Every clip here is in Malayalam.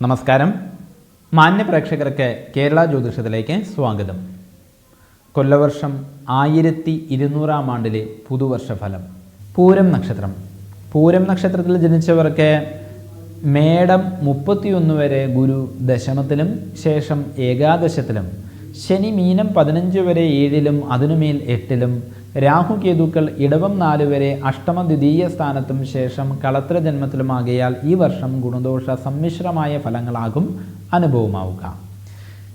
നമസ്കാരം. മാന്യ പ്രേക്ഷകർക്ക് കേരള ജ്യോതിഷത്തിലേക്ക് സ്വാഗതം. കൊല്ലവർഷം ആയിരത്തി ഇരുന്നൂറാം ആണ്ടിലെ പുതുവർഷ ഫലം പൂരം നക്ഷത്രം. പൂരം നക്ഷത്രത്തിൽ ജനിച്ചവർക്ക് മേടം മുപ്പത്തിയൊന്ന് വരെ ഗുരു ദശമത്തിലും ശേഷം ഏകാദശത്തിലും ശനി മീനം പതിനഞ്ച് വരെ ഏഴിലും അതിനുമേൽ എട്ടിലും രാഹു കേതുക്കൾ ഇടവം നാല് വരെ അഷ്ടമ ദ്വിതീയ സ്ഥാനത്തും ശേഷം കളത്ര ജന്മത്തിലുമാകയാൽ ഈ വർഷം ഗുണദോഷ സമ്മിശ്രമായ ഫലങ്ങളാകും അനുഭവമാവുക.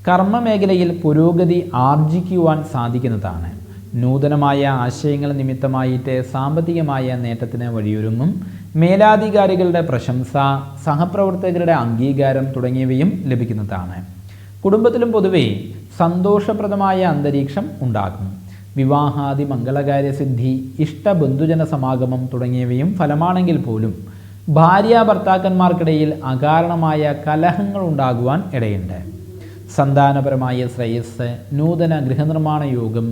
കർമ്മ മേഖലയിൽ പുരോഗതി ആർജിക്കുവാൻ സാധിക്കുന്നതാണ്. നൂതനമായ ആശയങ്ങൾ നിമിത്തമായിട്ട് സാമ്പത്തികമായ നേട്ടത്തിന് വഴിയൊരുങ്ങും. മേലാധികാരികളുടെ പ്രശംസ സഹപ്രവർത്തകരുടെ അംഗീകാരം തുടങ്ങിയവയും ലഭിക്കുന്നതാണ്. കുടുംബത്തിലും പൊതുവെ സന്തോഷപ്രദമായ അന്തരീക്ഷം ഉണ്ടാകും. വിവാഹാദി മംഗളകാര്യസിദ്ധി ഇഷ്ടബന്ധുജന സമാഗമം തുടങ്ങിയവയും ഫലമാണെങ്കിൽ പോലും ഭാര്യ ഭർത്താക്കന്മാർക്കിടയിൽ അകാരണമായ കലഹങ്ങൾ ഉണ്ടാകുവാൻ ഇടയുണ്ട്. സന്താനപരമായ ശ്രേയസ് നൂതന ഗൃഹനിർമ്മാണ യോഗം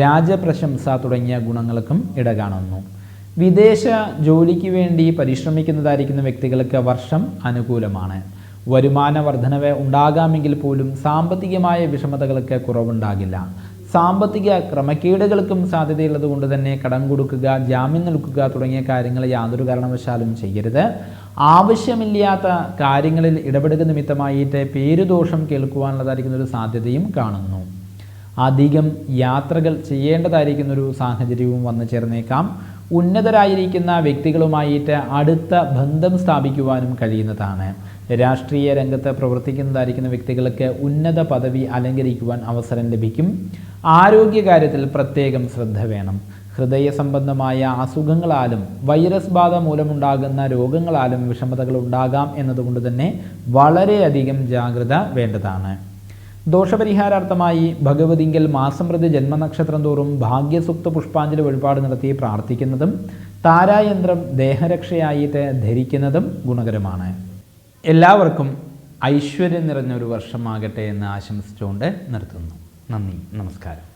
രാജപ്രശംസ തുടങ്ങിയ ഗുണങ്ങൾക്കും ഇട കാണുന്നു. വിദേശ ജോലിക്ക് വേണ്ടി പരിശ്രമിക്കുന്നതായിരിക്കുന്ന വ്യക്തികൾക്ക് വർഷം അനുകൂലമാണ്. വരുമാന വർധനവ് ഉണ്ടാകാമെങ്കിൽ പോലും സാമ്പത്തികമായ വിഷമതകൾക്ക് കുറവുണ്ടാകില്ല. സാമ്പത്തിക ക്രമക്കേടുകൾക്കും സാധ്യതയുള്ളത് കൊണ്ട് തന്നെ കടം കൊടുക്കുക ജാമ്യം നിൽക്കുക തുടങ്ങിയ കാര്യങ്ങൾ യാതൊരു കാരണവശാലും ചെയ്യരുത്. ആവശ്യമില്ലാത്ത കാര്യങ്ങളിൽ ഇടപെടുക നിമിത്തമായിട്ട് പേരുദോഷം കേൾക്കുവാനുള്ളതായിരിക്കുന്ന ഒരു സാധ്യതയും കാണുന്നു. അധികം യാത്രകൾ ചെയ്യേണ്ടതായിരിക്കുന്ന ഒരു സാഹചര്യവും വന്നു ചേർന്നേക്കാം. ഉന്നതരായിരിക്കുന്ന വ്യക്തികളുമായിട്ട് അടുത്ത ബന്ധം സ്ഥാപിക്കുവാനും കഴിയുന്നതാണ്. രാഷ്ട്രീയ രംഗത്ത് പ്രവർത്തിക്കുന്നതായിരിക്കുന്ന വ്യക്തികൾക്ക് ഉന്നത പദവി അലങ്കരിക്കുവാൻ അവസരം ലഭിക്കും. ആരോഗ്യകാര്യത്തിൽ പ്രത്യേകം ശ്രദ്ധ വേണം. ഹൃദയ സംബന്ധമായ അസുഖങ്ങളാലും വൈറസ് ബാധ മൂലമുണ്ടാകുന്ന രോഗങ്ങളാലും വിഷമതകൾ ഉണ്ടാകാം എന്നതുകൊണ്ട് തന്നെ വളരെയധികം ജാഗ്രത വേണ്ടതാണ്. ദോഷപരിഹാരാർത്ഥമായി ഭഗവതിങ്കൽ മാസം പ്രതി ജന്മനക്ഷത്രം തോറും ഭാഗ്യസുക്ത പുഷ്പാഞ്ജലി വഴിപാട് നടത്തി പ്രാർത്ഥിക്കുന്നതും താരായന്ത്രം ദേഹരക്ഷയായിട്ട് ധരിക്കുന്നതും ഗുണകരമാണ്. എല്ലാവർക്കും ഐശ്വര്യം നിറഞ്ഞൊരു വർഷമാകട്ടെ എന്ന് ആശംസിച്ചുകൊണ്ട് നിർത്തുന്നു. നന്ദി നമസ്കാരം.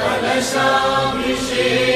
കലശാഭിഷേകം.